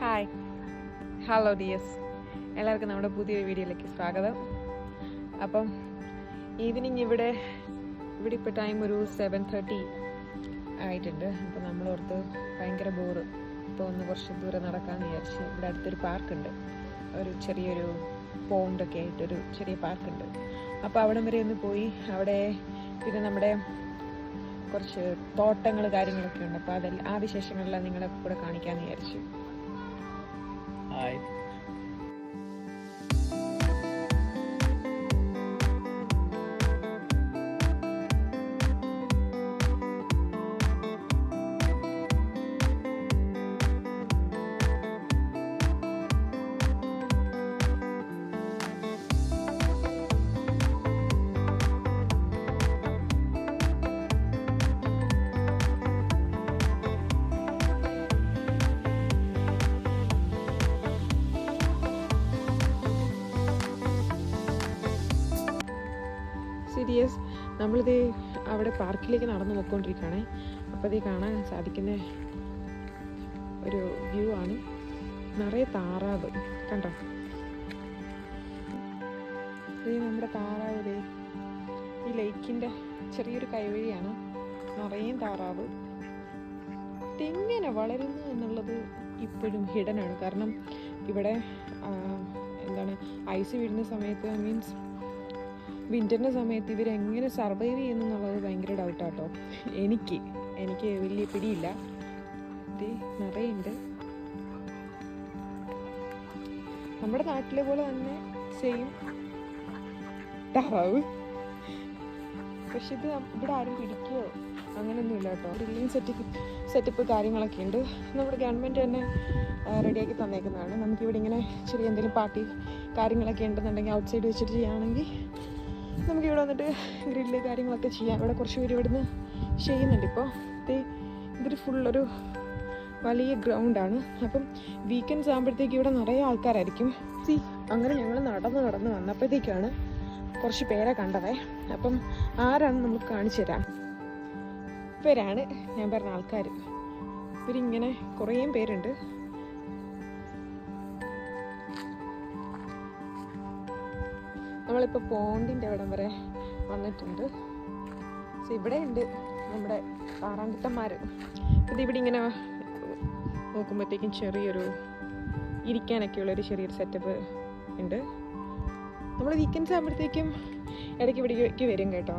Hi hello ഡിയസ് എല്ലാവർക്കും നമ്മുടെ പുതിയൊരു വീഡിയോയിലേക്ക് സ്വാഗതം. അപ്പം ഈവനിങ് ഇവിടെ ഇവിടെ ഇപ്പോൾ ടൈം ഒരു സെവൻ തേർട്ടി ആയിട്ടുണ്ട്. അപ്പോൾ നമ്മൾ ഓർത്ത് ഭയങ്കര ബോറ് ഇപ്പോൾ ഒന്ന് കുറച്ച് ദൂരം നടക്കാമെന്ന് വിചാരിച്ച് ഇവിടെ അടുത്തൊരു പാർക്കുണ്ട്. ഒരു ചെറിയൊരു പോണ്ടൊക്കെ ആയിട്ടൊരു ചെറിയ പാർക്കുണ്ട്. അപ്പോൾ അവിടം വരെ ഒന്ന് പോയി. അവിടെ പിന്നെ നമ്മുടെ കുറച്ച് തോട്ടങ്ങൾ കാര്യങ്ങളൊക്കെ ഉണ്ട്. അപ്പോൾ അതെല്ലാം ആ വിശേഷങ്ങളെല്ലാം നിങ്ങളെ കൂടെ കാണിക്കാമെന്ന് വിചാരിച്ചു. ഹായ് സീരിയസ് നമ്മളിത് അവിടെ പാർക്കിലേക്ക് നടന്നു പോയിക്കൊണ്ടിരിക്കുകയാണേ. അപ്പോൾ ഇത് കാണാൻ സാധിക്കുന്ന ഒരു വ്യൂ ആണ്. നിറയെ താറാവ്. കണ്ടോ? നമ്മുടെ താറാവ് ഈ ലേക്കിന്റെ ചെറിയൊരു കൈവഴിയാണ്. നിറയും താറാവ്. ഇതെങ്ങനെ വളരുന്നു എന്നുള്ളത് ഇപ്പോഴും ഹിഡനാണ് കാരണം ഇവിടെ എന്താണ് ഐസ് വീഴുന്ന സമയത്ത് മീൻസ് വിന്ററിന്റെ സമയത്ത് ഇവരെങ്ങനെ സർവൈവ് ചെയ്യുന്നു എന്നുള്ളത് ഭയങ്കര ഡൗട്ടാട്ടോ എനിക്ക് എനിക്ക് വലിയ പിടിയില്ല. നിറയുണ്ട്. നമ്മുടെ നാട്ടിലെ പോലെ തന്നെ സെയിം താറാവ് പക്ഷെ ഇത് ഇവിടെ ആരും പിടിക്കുകയോ അങ്ങനെയൊന്നുമില്ല കേട്ടോ. ഡ്രില്ലിങ് സെറ്റപ്പ് സെറ്റപ്പ് കാര്യങ്ങളൊക്കെ ഉണ്ട്. നമ്മുടെ ഗവൺമെന്റ് തന്നെ റെഡിയാക്കി തന്നേക്കുന്നതാണ്. നമുക്കിവിടെ ഇങ്ങനെ ചെറിയ എന്തെങ്കിലും പാർട്ടി കാര്യങ്ങളൊക്കെ ഉണ്ടെന്നുണ്ടെങ്കിൽ ഔട്ട് സൈഡ് വെച്ചിട്ട് ചെയ്യുകയാണെങ്കിൽ നമുക്ക് ഇവിടെ വന്നിട്ട് ഗ്രില്ല് കാര്യങ്ങളൊക്കെ ചെയ്യാം. ഇവിടെ കുറച്ച് പേര് ഇവിടുന്ന് ചെയ്യുന്നുണ്ട് ഇപ്പോൾ ഇത് ഇതൊരു ഫുള്ളൊരു വലിയ ഗ്രൗണ്ടാണ് അപ്പം വീക്കെൻഡ്സ് ആകുമ്പോഴത്തേക്ക് ഇവിടെ നിറയെ ആൾക്കാരായിരിക്കും. സി അങ്ങനെ ഞങ്ങൾ നടന്ന് നടന്ന് വന്നപ്പോഴത്തേക്കാണ് കുറച്ച് പേരെ കണ്ടതേ. അപ്പം ആരാണ് നമുക്ക് കാണിച്ചു തരാം. ഇവരാണ് ഞാൻ പറഞ്ഞ ആൾക്കാർ ഇവരിങ്ങനെ കുറേ പേരുണ്ട്. നമ്മളിപ്പോൾ പോണ്ടിന്റെ അവിടം വരെ വന്നിട്ടുണ്ട്. സോ ഇവിടെ ഉണ്ട് നമ്മുടെ താറാങ്കുട്ടന്മാർ ഇത് ഇവിടെ ഇങ്ങനെ നോക്കുമ്പോഴത്തേക്കും ചെറിയൊരു ഇരിക്കാനൊക്കെയുള്ളൊരു ചെറിയൊരു സെറ്റപ്പ് ഉണ്ട്. നമ്മൾ വീക്കെൻഡ്സ് ആകുമ്പോഴത്തേക്കും ഇടയ്ക്ക് ഇവിടേക്ക് വരും കേട്ടോ.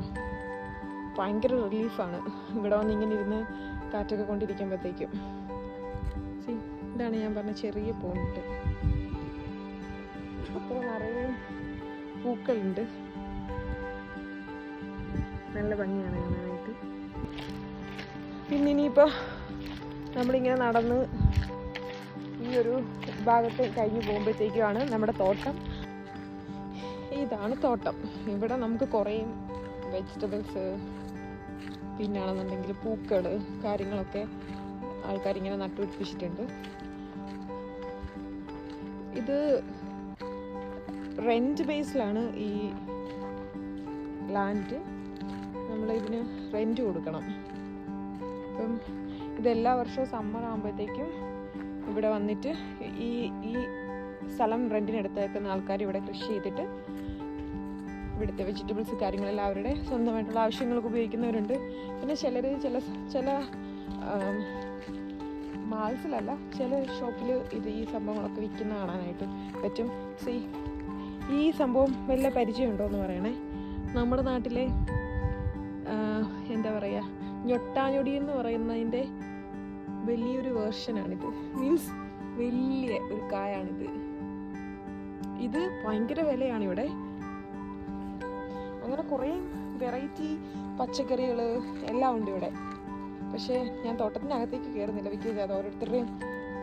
ഭയങ്കര റിലീഫാണ് ഇവിടെ വന്ന് ഇങ്ങനെ ഇരുന്ന് കാറ്റൊക്കെ കൊണ്ടിരിക്കുമ്പോഴത്തേക്കും. സി ഇതാണ് ഞാൻ പറഞ്ഞ ചെറിയ പോണ്ട്. അത്ര നിറയെ പൂക്കളുണ്ട്. നല്ല ഭംഗിയാണ് കാണാനായിട്ട്. പിന്നെ ഇനിയിപ്പോൾ നമ്മളിങ്ങനെ നടന്ന് ഈ ഒരു ഭാഗത്ത് കഴിഞ്ഞ് പോകുമ്പോഴത്തേക്കുമാണ് നമ്മുടെ തോട്ടം. ഇതാണ് തോട്ടം. ഇവിടെ നമുക്ക് കുറേ വെജിറ്റബിൾസ് പിന്നാണെന്നുണ്ടെങ്കിൽ പൂക്കൾ കാര്യങ്ങളൊക്കെ ആൾക്കാരിങ്ങനെ നട്ടുപിടിപ്പിച്ചിട്ടുണ്ട്. ഇത് റെന്റ് ബേസിലാണ് ഈ ലാൻഡ് നമ്മൾ ഇതിന് റെന്റ് കൊടുക്കണം. അപ്പം ഇതെല്ലാ വർഷവും സമ്മർ ആകുമ്പോഴത്തേക്കും ഇവിടെ വന്നിട്ട് ഈ ഈ സ്ഥലം റെന്റിനെടുത്തേക്കുന്ന ആൾക്കാർ ഇവിടെ കൃഷി ചെയ്തിട്ട് ഇവിടുത്തെ വെജിറ്റബിൾസ് കാര്യങ്ങളെല്ലാം അവരുടെ സ്വന്തമായിട്ടുള്ള ആവശ്യങ്ങൾക്ക് ഉപയോഗിക്കുന്നവരുണ്ട്. പിന്നെ ചിലർ ചില ചില മാൾസിലല്ല ചില ഷോപ്പിൽ ഇത് ഈ സംഭവങ്ങളൊക്കെ വിൽക്കുന്ന കാണാനായിട്ട് പറ്റും. സി ഈ സംഭവം വല്ല പരിചയമുണ്ടോ എന്ന് പറയണേ. നമ്മുടെ നാട്ടിലെ എന്താ പറയുക ഞൊട്ടാഞ്ഞൊടി എന്ന് പറയുന്നതിന്റെ വലിയൊരു വേർഷനാണിത്. മീൻസ് വലിയ ഒരു കായാണിത്. ഇത് ഭയങ്കര വിലയാണ് ഇവിടെ അങ്ങനെ കുറേ വെറൈറ്റി പച്ചക്കറികൾ എല്ലാം ഉണ്ട് ഇവിടെ പക്ഷേ ഞാൻ തോട്ടത്തിനകത്തേക്ക് കയറുന്നില്ല ബിക്കോസ് അത് ഓരോരുത്തരുടെയും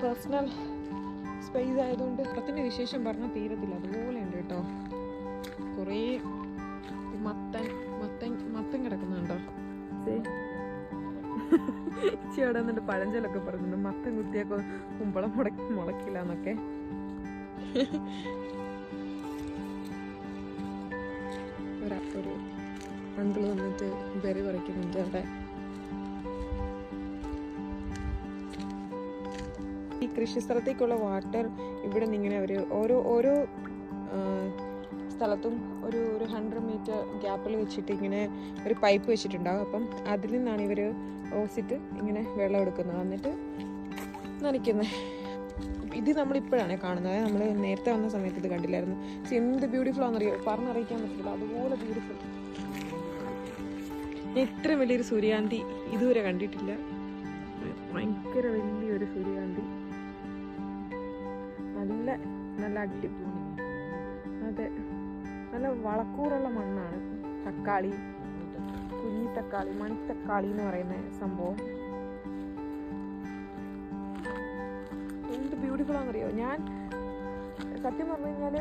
പേഴ്സണൽ സ്പേസ് ആയതുകൊണ്ട് തോട്ടത്തിന്റെ വിശേഷം പറഞ്ഞാൽ തീരത്തില്ല. അതുപോലെ കേട്ടോ. കുറേ മത്തൻ മത്തൻ മത്തൻ കിടക്കുന്നുണ്ടോ ഇച്ചി അവിടെ നിന്നിട്ട് പഴഞ്ചൊല്ലൊക്കെ പറയുന്നുണ്ട് മത്തൻ കുത്തിയൊക്കെ കുമ്പളം മുടക്കി മുളക്കില്ല എന്നൊക്കെ. ഒരു ഒരു അങ്കിൾ വന്നിട്ട് ബെറി പറിക്കുന്നുണ്ട് അവിടെ. ഈ കൃഷി സ്ഥലത്തേക്കുള്ള വാട്ടർ ഇവിടെ നിന്ന് ഇങ്ങനെ അവർ ഓരോ ഓരോ സ്ഥലത്തും ഒരു ഒരു ഹൺഡ്രഡ് മീറ്റർ ഗ്യാപ്പിൽ വെച്ചിട്ട് ഇങ്ങനെ ഒരു പൈപ്പ് വെച്ചിട്ടുണ്ടാകും അപ്പം അതിൽ നിന്നാണ് ഇവർ ഓസിട്ട് ഇങ്ങനെ വെള്ളം എടുക്കുന്നത്. എന്നിട്ട് നനയ്ക്കുന്നത്. ഇത് നമ്മളിപ്പോഴാണ് കാണുന്നത്. നമ്മൾ നേരത്തെ വന്ന സമയത്ത് ഇത് കണ്ടില്ലായിരുന്നു. എന്ത് ബ്യൂട്ടിഫുൾ ആണെന്നറിയോ? പറഞ്ഞറിയിക്കാൻ പറ്റില്ല. അതുപോലെ ബ്യൂട്ടിഫുൾ ഇത്ര വലിയൊരു സൂര്യകാന്തി ഇതുവരെ കണ്ടിട്ടില്ല. ഭയങ്കര വലിയൊരു സൂര്യകാന്തി നല്ല നല്ല അടി അതെ നല്ല വളക്കൂറുള്ള മണ്ണാണ്. തക്കാളി കുഞ്ഞി തക്കാളി മണിത്തക്കാളി എന്ന് പറയുന്ന സംഭവം. എന്ത് ബ്യൂട്ടിഫുൾ ആണെന്നറിയോ? ഞാൻ സത്യം പറഞ്ഞു കഴിഞ്ഞാൽ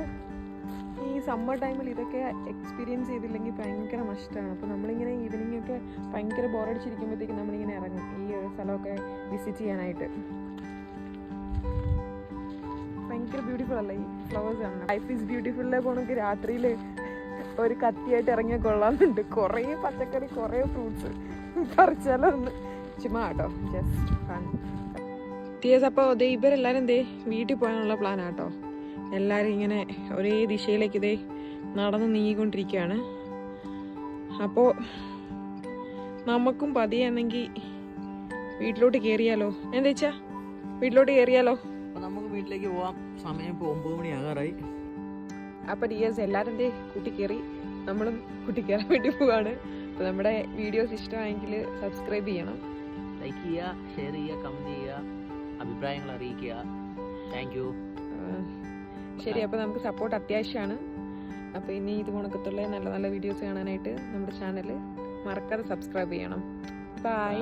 ഈ സമ്മർ ടൈമിൽ ഇതൊക്കെ എക്സ്പീരിയൻസ് ചെയ്തില്ലെങ്കിൽ ഭയങ്കര നഷ്ടമാണ് അപ്പോൾ നമ്മളിങ്ങനെ ഈവനിങ് ഒക്കെ ഭയങ്കര ബോറടിച്ചിരിക്കുമ്പോഴത്തേക്കും നമ്മളിങ്ങനെ ഇറങ്ങും ഈ ഒരു സ്ഥലമൊക്കെ വിസിറ്റ് ചെയ്യാനായിട്ട്. ഭയങ്കര ബ്യൂട്ടിഫുൾ അല്ലേ? ഈ ഫ്ലവേഴ്സ് കാണണം ലൈഫ് ഈസ് ബ്യൂട്ടിഫുള്ളിലെ പോണെങ്കിൽ രാത്രിയിൽ ഒരു കത്തിയായിട്ട് ഇറങ്ങിയാൽ കൊള്ളാമെന്നുണ്ട്. കുറേ പച്ചക്കറി കുറേ ഫ്രൂട്ട്സ് പറിച്ചാലോ ഒന്ന് ചുമ്മാ കേട്ടോ. ജസ്റ്റ് ഫൺ അപ്പോൾ ദേ ഇവരെല്ലാവരും ദേ വീട്ടിൽ പോകാനുള്ള പ്ലാനാട്ടോ എല്ലാവരും ഇങ്ങനെ ഒരേ ദിശയിലേക്ക് ഇതേ നടന്ന് നീങ്ങിക്കൊണ്ടിരിക്കുകയാണ് അപ്പോൾ നമുക്കും പതിയാണെങ്കിൽ വീട്ടിലോട്ട് കയറിയാലോ എന്താ വെച്ചാ വീട്ടിലോട്ട് കയറിയാലോ വീട്ടിലേക്ക് പോവാം. സമയം ഇപ്പോൾ ഒമ്പത് മണി ആകാറായി. അപ്പോൾ ഡിയേഴ്സ് എല്ലാവരും കൂട്ടി കയറി നമ്മളും കൂട്ടി കയറാൻ വേണ്ടി പോവാണ്. അപ്പോൾ നമ്മുടെ വീഡിയോസ് ഇഷ്ടമായെങ്കിൽ സബ്സ്ക്രൈബ് ചെയ്യണം. ലൈക്ക് ചെയ്യുക ഷെയർ ചെയ്യുക കമന്റ് ചെയ്യുക അഭിപ്രായങ്ങൾ അറിയിക്കുക. താങ്ക് യു ശരി അപ്പോൾ നമുക്ക് സപ്പോർട്ട് അത്യാവശ്യമാണ്. അപ്പോൾ ഇനി ഇത് കണക്കത്തുള്ള നല്ല നല്ല വീഡിയോസ് കാണാനായിട്ട് നമ്മുടെ ചാനൽ മറക്കാതെ സബ്സ്ക്രൈബ് ചെയ്യണം. ബൈ